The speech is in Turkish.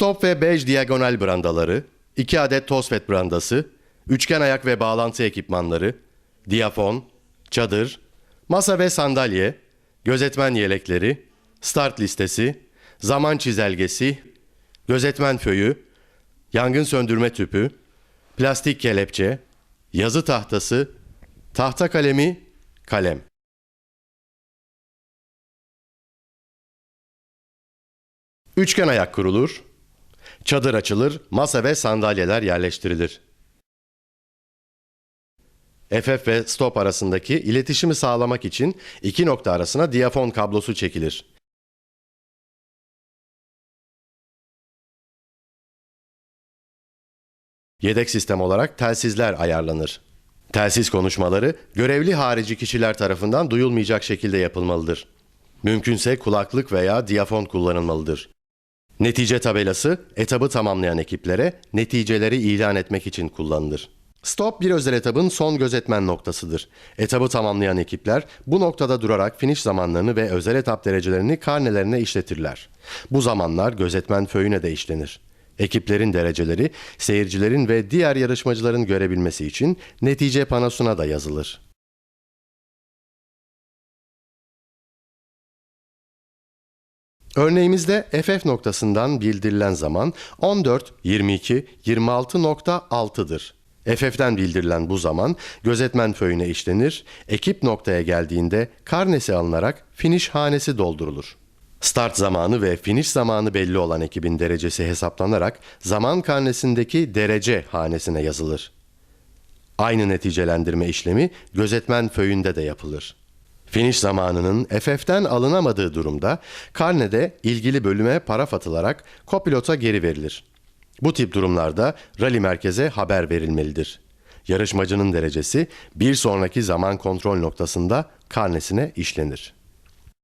Stop ve bej diagonal brandaları, 2 adet TOSFET brandası, üçgen ayak ve bağlantı ekipmanları, diyafon, çadır, masa ve sandalye, gözetmen yelekleri, start listesi, zaman çizelgesi, gözetmen föyü, yangın söndürme tüpü, plastik kelepçe, yazı tahtası, tahta kalemi, kalem. Üçgen ayak kurulur, çadır açılır, masa ve sandalyeler yerleştirilir. FF ve stop arasındaki iletişimi sağlamak için iki nokta arasına diyafon kablosu çekilir. Yedek sistem olarak telsizler ayarlanır. Telsiz konuşmaları görevli harici kişiler tarafından duyulmayacak şekilde yapılmalıdır. Mümkünse kulaklık veya diyafon kullanılmalıdır. Netice tabelası etabı tamamlayan ekiplere neticeleri ilan etmek için kullanılır. Stop bir özel etabın son gözetmen noktasıdır. Etabı tamamlayan ekipler bu noktada durarak finish zamanlarını ve özel etap derecelerini karnelerine işletirler. Bu zamanlar gözetmen föyüne de işlenir. Ekiplerin dereceleri seyircilerin ve diğer yarışmacıların görebilmesi için netice panosuna da yazılır. Örneğimizde FF noktasından bildirilen zaman 14, 22, 26.6'dır. FF'den bildirilen bu zaman gözetmen föyüne işlenir, ekip noktaya geldiğinde karnesi alınarak finish hanesi doldurulur. Start zamanı ve finish zamanı belli olan ekibin derecesi hesaplanarak zaman karnesindeki derece hanesine yazılır. Aynı neticelendirme işlemi gözetmen föyünde de yapılır. Finish zamanının FF'den alınamadığı durumda karnede ilgili bölüme paraf atılarak kopilota geri verilir. Bu tip durumlarda rally merkeze haber verilmelidir. Yarışmacının derecesi bir sonraki zaman kontrol noktasında karnesine işlenir.